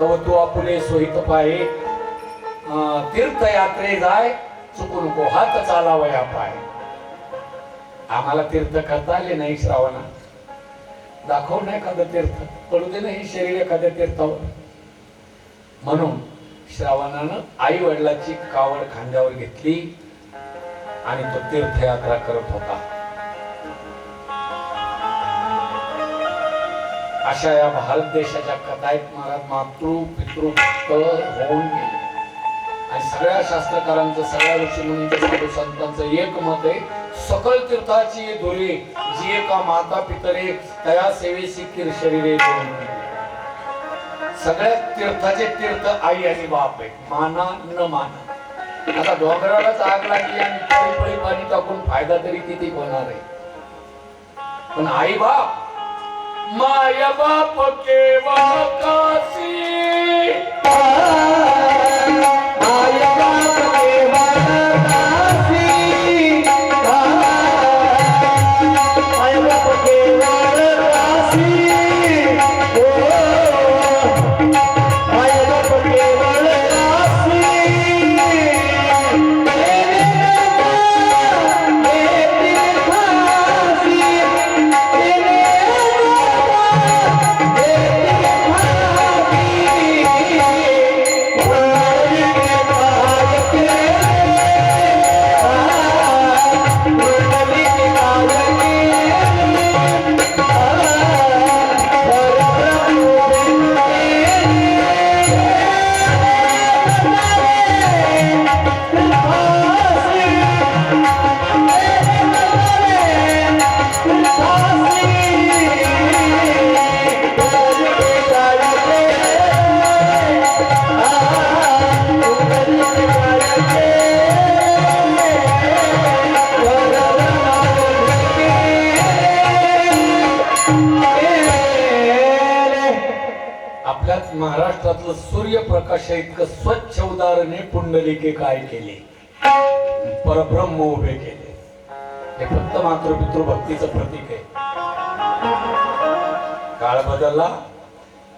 तू आपुले सोहित पाय अं, तीर्थयात्रे जाय चुकू नको हात चालावया पाय आम्हाला तीर्थ करता आले नाही श्रावणा दाखव एखादं तीर्थ. पडू दे नाही शरीर एखाद्या तीर्थावर. म्हणून श्रावणानं आई वडिलाची कावड खांद्यावर घेतली आणि तो तीर्थयात्रा करत होता. अशा या भारत देशाच्या कथा आहेत महाराज मातृ पितृ होऊन गेले. आणि सगळ्या शास्त्रकारांचं सगळ्या ऋषीमुनींचं साधू संतांचं एक मत आहे सकल तीर्थाची धुरी जी एका माता पितरे तया सेवेशी किर शरीरे सगळ्या तीर्थाचे तीर्थ आई आणि बाप आहे माना न माना. आता डोंगरालाच आग लागली आणि पाणी टाकून फायदा तरी किती होणार आहे? पण आई बाप माया बाप केवळ काशी आपल्याच महाराष्ट्रातलं सूर्यप्रकाश इतकं स्वच्छ उदाहरणे पुंडलिके काय केले? परब्रह्म उभे केले. हे फक्त मातृपितृ भक्तीचं प्रतीक आहे. काळ बदलला.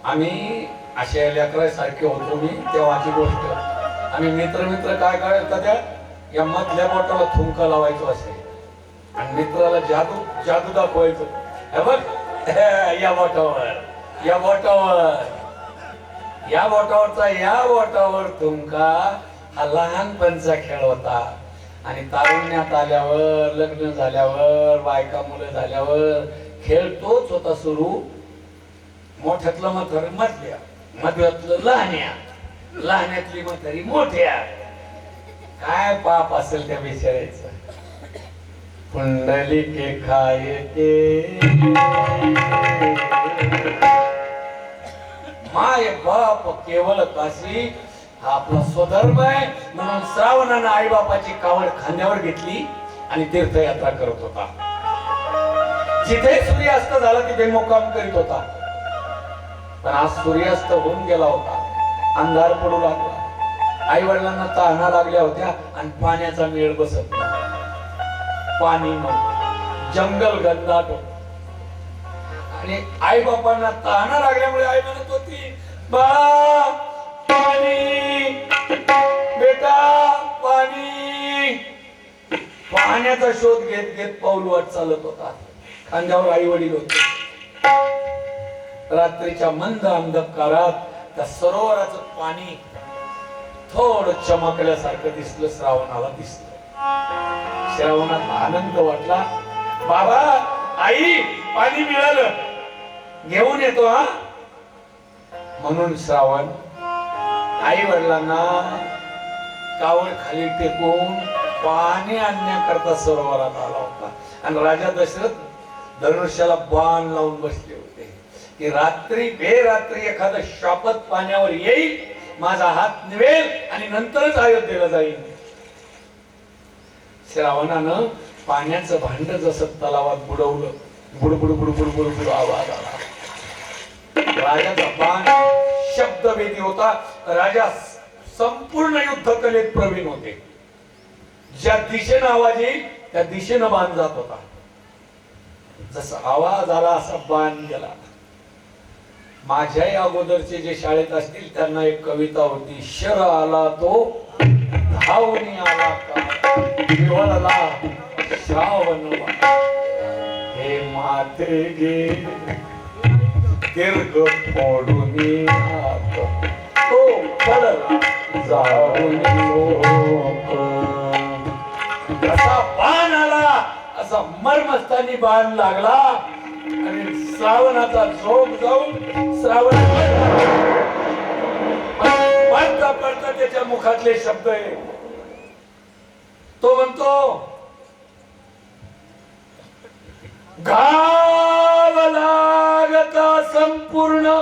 आम्ही अशा लेकरा सारखे होतो मी तेव्हाची गोष्ट. आम्ही मित्र मित्र काय करायचं त्या? या मधल्या बोटाला थुंका लावायचो असे. आणि मित्राला जादू जादू दाखवायचो. हे बघ. या बोटावर. या बोटावर. या बोटावरचा या बोटावर तुमका हा लहानपणचा खेळ होता. आणि तारुण्यात आल्यावर लग्न झाल्यावर बायका मुलं झाल्यावर खेळ तोच होता सुरू. मोठ्यातलं म्हातार मधल्या मधल्यातलं लहान्या लहान्यातली म्हातारी मोठ्या काय पाप असेल त्या बिचारायचं पुंडलिके खायते माय बाप केवळ काशी हा आपला स्वधर्म आहे. म्हणून श्रावणानं आई बापाची कावड खांद्यावर घेतली आणि तीर्थयात्रा करत होता. जिथे सूर्यास्त झाला तिथे मुक्काम करीत होता. पण आज सूर्यास्त होऊन गेला होता. अंधार पडू लागला. आई वडिलांना तहाना लागल्या होत्या आणि पाण्याचा मेळ बसत पाणी जंगल गंधाट होत आणि आई बापांना तहाना लागल्यामुळे आई म्हणत होती बा पाणी बेटा पाणी. पाण्याचा शोध घेत घेत पाऊल वाट चालत होता. खांद्यावर आई वडील होते. रात्रीच्या मंद अंधकारात त्या सरोवराचं पाणी थोड चमकल्यासारखं दिसलं श्रावणाला दिसलं. श्रावणात आनंद वाटला. बाबा आई पाणी मिळालं. घेऊन येतो हा? म्हणून श्रावण आई वडिलांना कावड खाली टेकून पाणी आणण्याकरता सरोवरात आला होता. आणि राजा दशरथ धनुष्याला बाण लावून बसले होते. की रात्री बेरात्री एखादं शापत पाण्यावर येईल माझा हात निवेल आणि नंतरच अयोध्येला जाईल श्रावणानं पाण्याचं भांड जसं तलावात बुडवलं बुडबुड बुडबुड बुडबुड आवाज आला. राजाचा बाण शब्दवेदी होता. राजा संपूर्ण युद्ध कलेत प्रवीण होते. ज्या दिशेनं आवाज येईल त्या दिशेनं बाण जात होता. जसा आवाज आला असा बाण गेला. माझ्याही अगोदरचे जे शाळेत असतील त्यांना एक कविता होती शर आला तो धावणी आला का? श्रावण हे माते गे दीर्घ फोडून तो पडला जाऊन कसा बाण आला असा मर्मस्थानी बाण लागला. आणि श्रावणाचा झोप जाऊन श्रावण पडता पडता त्याच्या मुखातले शब्द आहे. तो म्हणतो गाव संपूर्ण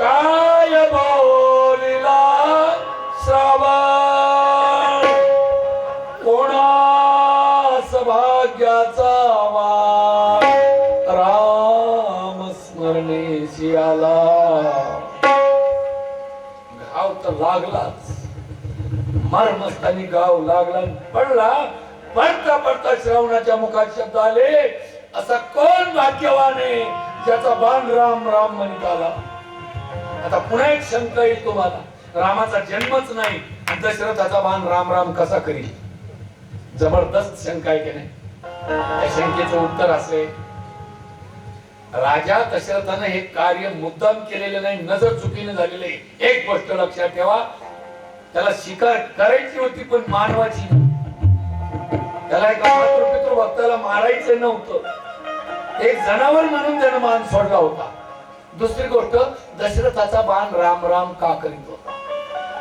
काय बोलिला श्रावण? कोणास भाग्याचा वार? राम स्मरणेशी आला. घाव तर लागलाच. मरमस्तानी गाव लागला पडला. पडता पडता श्रावणाच्या मुखात शब्द आले. असा कोण भाग्यवान आहे? ज्याचा बाण राम राम म्हणत आला. आता पुन्हा एक शंका येईल तुम्हाला. रामाचा जन्मच नाही दशरथाचा बाण राम राम कसा करील? जबरदस्त शंका आहे की नाही? त्या शंकेचं उत्तर असे राजा दशरथानं हे कार्य मुद्दाम केलेलं नाही नजर चुकीने झालेलं आहे. एक गोष्ट लक्षात ठेवा त्याला शिकार करायची होती पण मानवाची त्याला एका भक्ताला मारायचं नव्हतं. एक जनावर म्हणून त्यानं मान सोडला होता. दुसरी गोष्ट दशरथाचा बाण राम राम का करीत होता?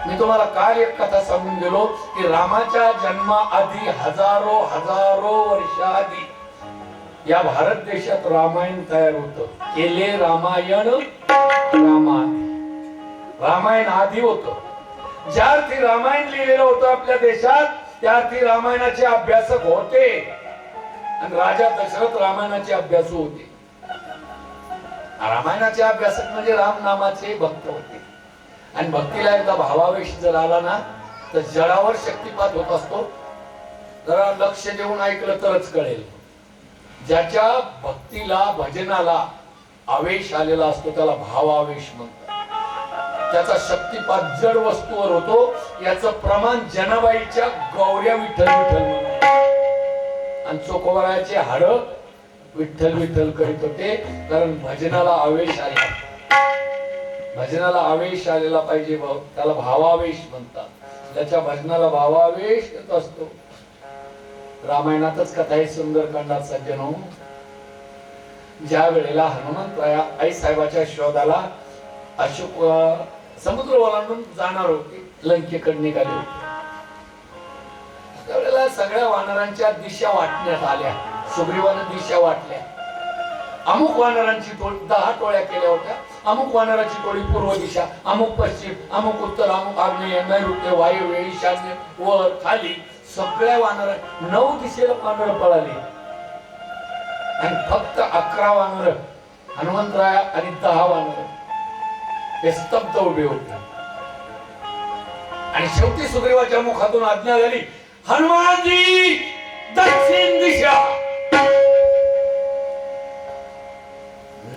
मी तुम्हाला काल एक कथा सांगून गेलो की रामाच्या जन्माआधी हजारो हजारो वर्षाआधी या भारत देशात रामायण तयार होत. केले रामायण रामाआधी रामायण आधी होत. ज्या अर्थी रामायण लिहिलेलं होतं आपल्या देशात त्या अर्थी रामायणाचे अभ्यासक होते. आणि राजा दशरथ रामायणाचे अभ्यासू होते. रामायणाचे अभ्यासक म्हणजे राम नामाचे भक्त होते. आणि भक्तीला एकदा भावावेश जर आला ना तर जळावर शक्तिपात होत असतो. जरा लक्ष देऊन ऐकलं तरच कळेल. ज्याच्या भक्तीला भजनाला आवेश आलेला असतो त्याला भावावेश म्हणतात. त्याचा शक्तिपात जड वस्तूवर होतो. याचं प्रमाण जनाबाईच्या गौऱ्या विठ्ठल विठ्ठल म्हणून आणि चोकोबाराचे हाड विठ्ठल विठ्ठल करीत होते. कारण भजनाला आवेश आला भजनाला आवेश आलेला पाहिजे त्याला भावावेश म्हणतात. त्याच्या भजनाला भावावेश येत असतो. रामायणातच कथा आहे सुंदरकांडात सज्जन ज्या वेळेला हनुमंत आई साहेबाच्या शोधाला अशोक समुद्र ओलांडून जाणार होते लंकेकडे निघाले होते. सगळ्या वानरांच्या दिशा वाटण्यात आल्या सुग्रीवानं दिशा वाटल्या. अमुक वानरांची टोळी दहा टोळ्या केल्या होत्या. अमुक वानराची टोळी पूर्व दिशा अमुक पश्चिम अमुक उत्तर अमुक आग्नेय नैऋत्य वायव्य ईशान्य वर खाली. सगळ्या वानर नऊ दिशेला वानर पळाली. आणि फक्त अकरा वानर हनुमंतराय आणि दहा वानर हे स्तब्ध उभे होते. आणि शेवटी सुग्रीवाच्या मुखातून आज्ञा झाली हनुमानजी दक्षिण दिशा.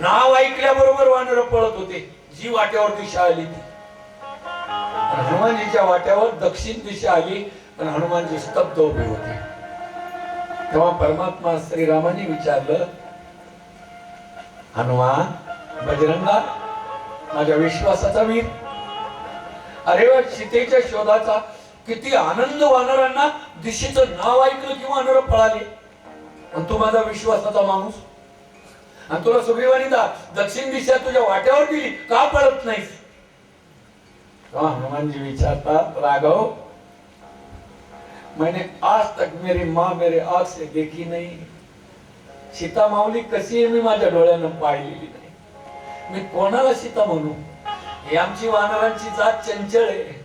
नाव ऐकल्याबरोबर वानर पळत होते. जी वाट्यावर दिशा आली ती हनुमानजीच्या वाट्यावर दक्षिण दिशा आली पण हनुमानजी स्तब्ध उभे होते. तेव्हा परमात्मा श्रीरामाने विचारलं हनुमान बजरंगा माझ्या विश्वासाचा वीर. अरे वा सीतेच्या शोधाचा किती आनंद वानरांना दिशेचं नाव ऐकलं की वानर पळाले. आणि तू माझा विश्वासाचा माणूस. आणि तुला सुग्रीवानी दा दक्षिण दिशा तुझ्या वाट्यावर दिली का पळत नाही हनुमानजी विचारतात राघव मैंने आज तक मेरी माँ मेरे आग से देखी नहीं. सीता माऊली कशी आहे मी माझ्या डोळ्यानं पाळलेली नाही. मी कोणाला सीता म्हणू? ही आमची वानरांची जात चंचल आहे.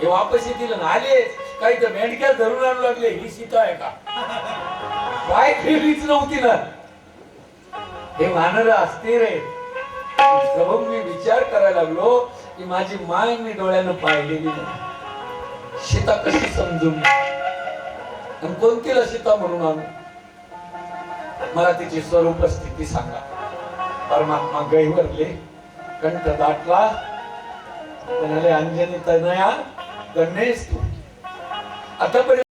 हे वापस येतील आले. काही तर मेंढक्या धरून आणू लागले. ही सीता आहे का? काय फिरलीच नव्हती ना. हे वानर अस्थिर आहे प्रभू मी विचार करायला लागलो की माझी माय मी डोळ्यानं पाहिलेली नाही. सीता कशी समजून आणि कोणतीला सीता म्हणून आणू? मला तिची स्वरूप स्थिती सांगा. परमात्मा गैवरले कंठ दाटला म्हणाले अंजनी तनया गणेश तू आतापर्यंत